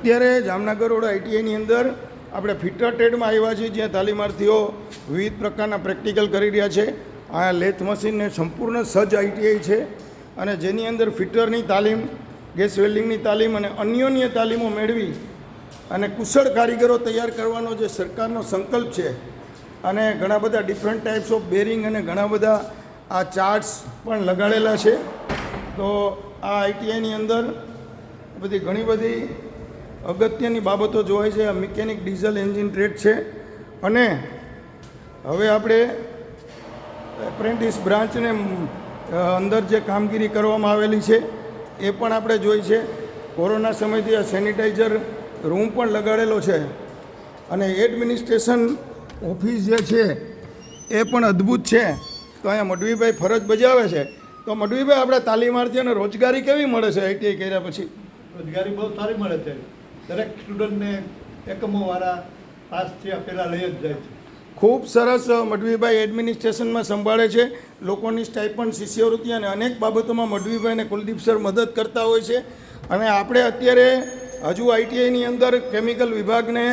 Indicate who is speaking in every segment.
Speaker 1: અત્યારે જામનગર રોડ આઈટીઆઈની અંદર આપણે ફિટર ટ્રેડમાં આવ્યા છીએ, જ્યાં તાલીમાર્થીઓ વિવિધ પ્રકારના પ્રેક્ટિકલ કરી રહ્યા છે. આ લેથ મશીનને સંપૂર્ણ સજ્જ આઈટીઆઈ છે અને જેની અંદર ફિટરની તાલીમ, ગેસ વેલ્ડિંગની તાલીમ અને અન્યોન્ય તાલીમો મેળવી અને કુશળ કારીગરો તૈયાર કરવાનો જે સરકારનો સંકલ્પ છે અને ઘણા બધા ડિફરન્ટ ટાઈપ્સ ઓફ બેરિંગ અને ઘણા બધા આ ચાર્ટ્સ પણ લગાડેલા છે. તો આ આઈટીઆઈની અંદર બધી ઘણી બધી અગત્યની બાબતો જોવાય છે. આ મિકેનિક ડીઝલ એન્જિન ટ્રેડ છે અને હવે આપણે એપ્રેન્ટિસ બ્રાન્ચને અંદર જે કામગીરી કરવામાં આવેલી છે, એ પણ આપણે જોઈ છે. કોરોના સમયથી આ સેનિટાઈઝર રૂમ પણ લગાડેલો છે અને એડમિનિસ્ટ્રેશન ઓફિસ જે છે, એ પણ અદ્ભુત છે. તો અહીંયા મડવીભાઈ ફરજ બજાવે છે. તો મડવીભાઈ આપણે તાલીમાર્થીઓને રોજગારી કેવી મળે છે? આઈટીઆઈ કર્યા પછી?
Speaker 2: રોજગારી બહુ સારી મળે છે. દરેક સ્ટુડન્ટને એકમોવાળા પાસ થયા પહેલાં લઈ જ જાય છે.
Speaker 1: ખૂબ સરસ મઢવીભાઈ એડમિનિસ્ટ્રેશનમાં સંભાળે છે. લોકોની સ્ટાઇપન્ડ શિષ્યવૃત્તિ અને અનેક બાબતોમાં મઢવીભાઈને કુલદીપ સર મદદ કરતા હોય છે. અને આપણે અત્યારે હજુ આઈટીઆઈની અંદર કેમિકલ વિભાગને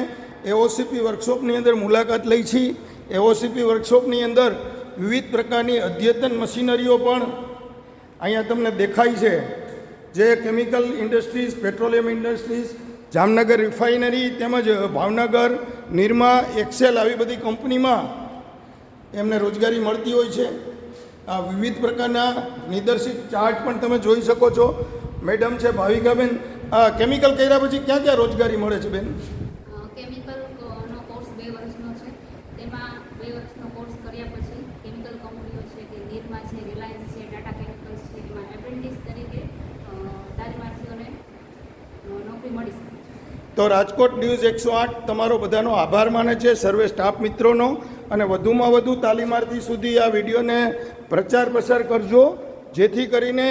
Speaker 1: એઓસીપી વર્કશોપની અંદર મુલાકાત લઈ છીએ એઓસીપી વર્કશોપની અંદર વિવિધ પ્રકારની અદ્યતન મશીનરીઓ પણ અહીંયા તમને દેખાય છે. જે chemical industries petroleum industries Jamnagar refinery તેમજ ભાવનગર નિરમા એક્સેલ આવી બધી કંપનીમાં એમને રોજગારી મળતી હોય છે. આ વિવિધ પ્રકારના નિદર્શિત ચાર્ટ પણ તમે જોઈ શકો છો. મેડમ છે ભાવિકાબેન. આ કેમિકલ કર્યા પછી ક્યાં ક્યાં રોજગારી મળે છે, બેન?
Speaker 3: કેમિકલ કંપનીઓ છે કે નિરમા છે, રિલાયન્સ છે, ટાટા કેમિકલ્સ છે, એમાં એપ્રેન્ટિસ તરીકે અ, તાલીમાર્થીઓને
Speaker 1: તો રાજકોટ ન્યૂઝ એકસો આઠ તમારો બધાનો આભાર માને છે. સર્વે સ્ટાફ મિત્રોનો અને વધુમાં વધુ તાલીમાર્થી સુધી આ વિડીયોને પ્રચાર પ્રસાર કરજો. જેથી કરીને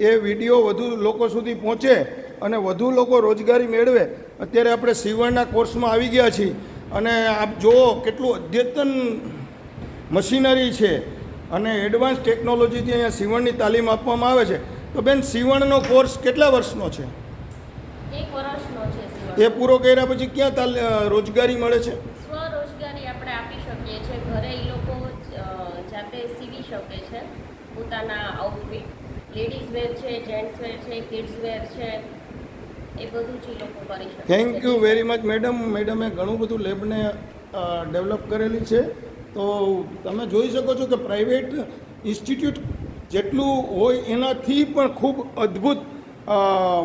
Speaker 1: એ વીડિયો વધુ લોકો સુધી પહોંચે અને વધુ લોકો રોજગારી મેળવે. અત્યારે આપણે સીવણના કોર્સમાં આવી ગયા છીએ. અને આપ જુઓ કેટલું અદ્યતન મશીનરી છે. અને એડવાન્સ ટેકનોલોજીથી અહીંયા સીવણની તાલીમ આપવામાં આવે છે. તો બેન, સીવણનો કોર્સ કેટલા વર્ષનો છે? એ પૂરો કર્યા પછી ક્યાં તાલ રોજગારી મળે છે?
Speaker 4: સ્વરોજગારી આપણે આપી શકીએ છીએ. ઘરે એ લોકો જાતે સીવી શકે છે પોતાના આઉટફિટ લેડીઝ વેર છે જેન્ટ્સ વેર છે કિડ્સ વેર છે એ બધું જ લોકો કરી શકે
Speaker 1: thank you very much madam મેડમે ઘણું બધું લેબને ડેવલપ કરેલી છે. તો તમે જોઈ શકો છો કે પ્રાઇવેટ ઇન્સ્ટિટ્યૂટ જેટલું હોય એનાથી પણ ખૂબ અદ્ભુત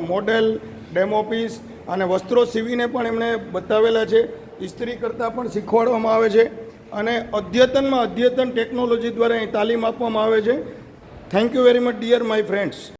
Speaker 1: મોડેલ ડેમો પીસ અને વસ્ત્રો સીવીને પણ એમણે બતાવેલા છે. ઇસ્ત્રી કરતાં પણ શીખવાડવામાં આવે છે અને અદ્યતનમાં અદ્યતન ટેકનોલોજી દ્વારા અહીં તાલીમ આપવામાં આવે છે. Thank you very much dear my friends